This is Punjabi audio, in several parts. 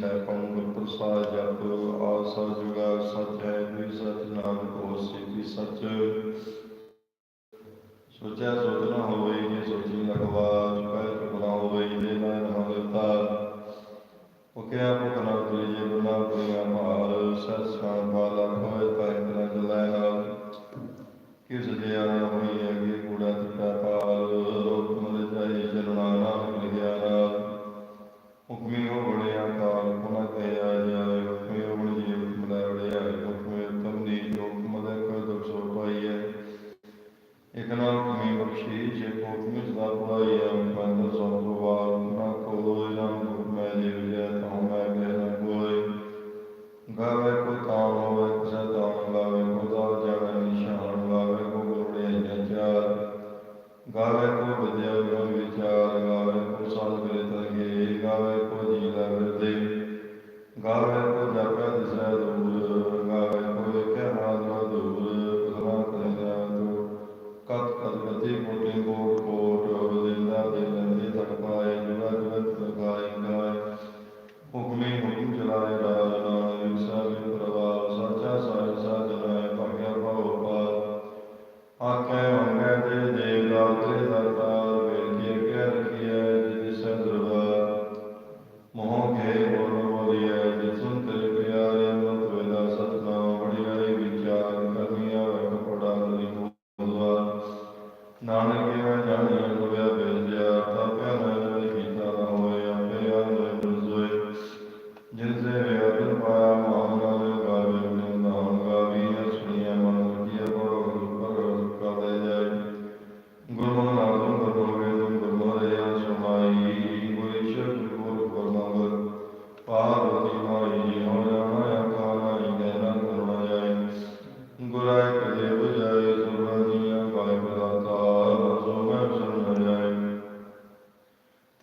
ਸੈਭੰ ਗੁਰ ਪ੍ਰਸਾਦ ਜਪ ਆਸਾ ਜੁਗਾ ਸਚ ਹੈ ਵੀ ਸਚ ਨਾਮ ਕੋ ਸਿੱਖੀ ਸਚ। ਸੋਚਿਆ ਸੋਚ ਨਾ ਹੋਵੇ ਜੇ ਸੋਚੀ ਲਗਵਾ ਪੈ ਚੁਕਣਾ ਹੋਵੇ ਜੇ ਨਾ ਨਾ ਦਿੱਤਾ। ਉਹ ਕਿਆ ਭੁਖ ਨਾ ਤੁਰੇ ਜੇ ਬੁਲਾ ਪੁਰਿਆ ਮਾਰ ਸਤ ਸਾਨ ਵਾਲਾ ਹੋਏ ਪੈ ਨਾ ਜਲਾਇਆ ਕਿਸ ਦੇ ਆਇਆ ਹੋਈ ਹੈ ਕਿ ਕੂੜਾ ਦਿੱਤਾ Garve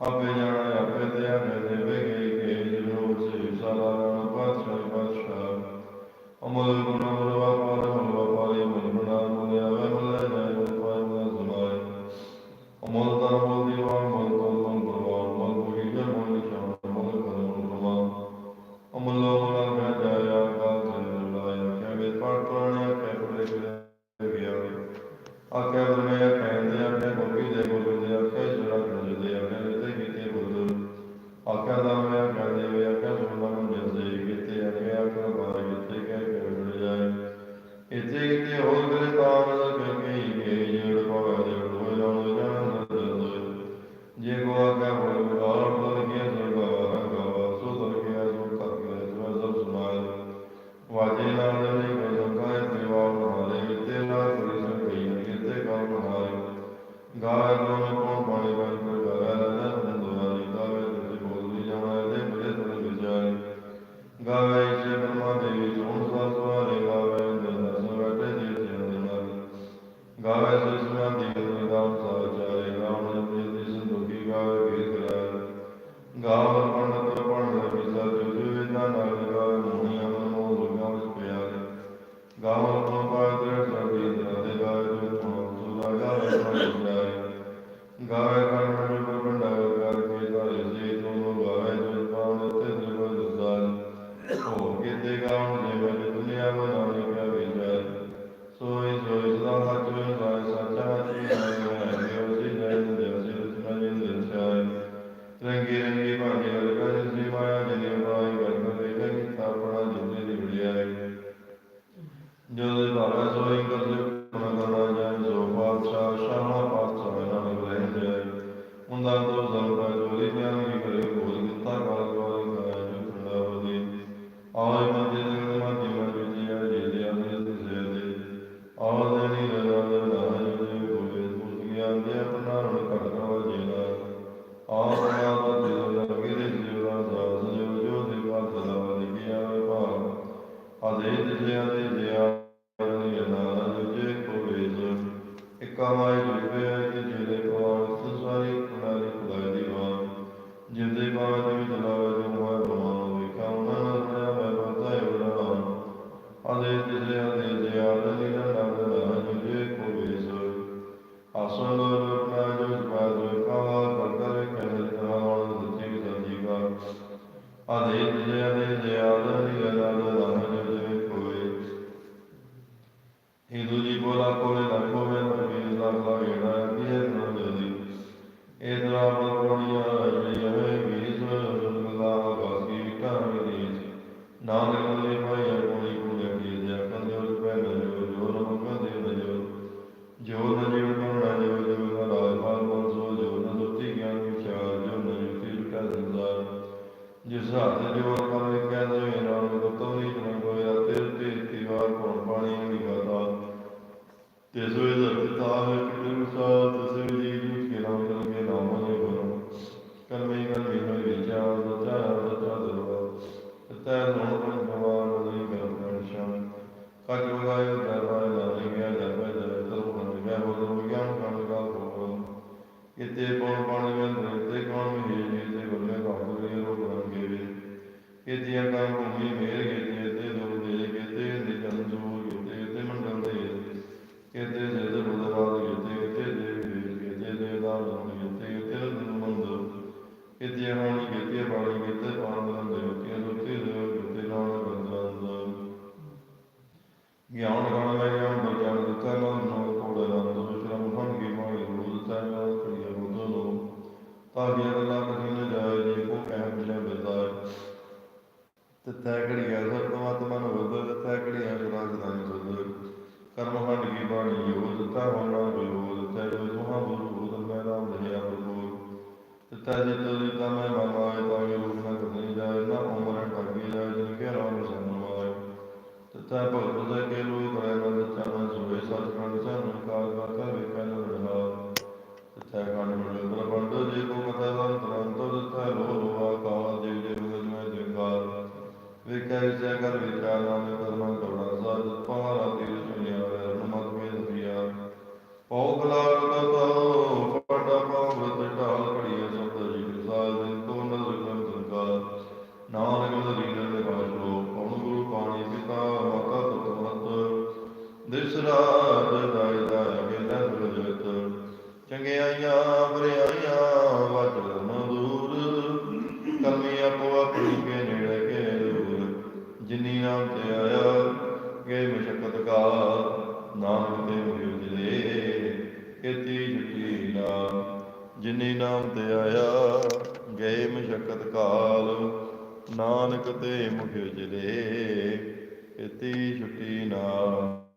Amém. ਆਖਿਆ ਗੁਰਮੇ ਆਖਿਆ ਦੇ ਆਖਿਆ ਗੋਪੀ ਦੇ ਗੁਰੂ ਦੇ ਆਖਿਆ ਜੁਰਾ ਗੁਰੂ ਦੇ ਆਖਿਆ ਰਿਤੇ ਕੀਤੇ ਬੁੱਧੂ ਆਖਿਆ ਦਾ ਮੈਂ ਆਖਿਆ ਦੇ ਵੇ ਆਖਿਆ ਸੁਣਦਾ ਮੈਂ ਜਸ ਦੇ ਕੀਤੇ ਅਨੇ ਆਖਿਆ ਬਾਰੇ ਕੀਤੇ ਕਹਿ ਕਰ ਗੁਰ ਜਾਏ ਇਤੇ ਕੀਤੇ ਹੋਰ ਕਰੇ ਤਾਂ ਨਾ ਕਰਕੇ ਹੀ ਕੇ ਜੜ ਪਾਵੇ ਜੜ ਹੋਇ ਜਾਣ ਜਾਣ ਨਦਰ ਜੇ ਕੋ ਆਖਿਆ ਬੋਲ ਬੁਲਾਰ ਬੋਲ ਕੇ ਸੁਣਦਾ ਗਾਵਾ ਸੋ ਤਰ ਕੇ ਸੋ ਕਰ ਕੇ ਸੋ ਸਭ ਸੁਣਾਏ ਵਾਜੇ ਨਾਲ kiedy ਵਰਿਆਇਆ ਵਰਿਆਇਆ ਵਜਲ ਮਦੂਰ ਕਮੀ ਆਪੋ ਆਪਣੀ ਕੇ ਨੇੜੇ, ਕੇ ਦੂਰ। ਜਿਨੀ ਨਾਮ ਤੇ ਆਇਆ, ਕੇ ਮਸ਼ਕਤ ਕਾ। ਨਾਮ ਤੇ ਹੋਇ ਉਜਲੇ ਕੇਤੀ ਜੁਟੀ ਨਾਮ ਜਿਨੀ ਨਾਮ ਤੇ ਆਇਆ, ਗਏ ਮਸ਼ਕਤ ਕਾਲ। ਨਾਨਕ ਤੇ ਮੁਖ ਉਜਲੇ ਇਤੀ ਛੁਟੀ ਨਾਮ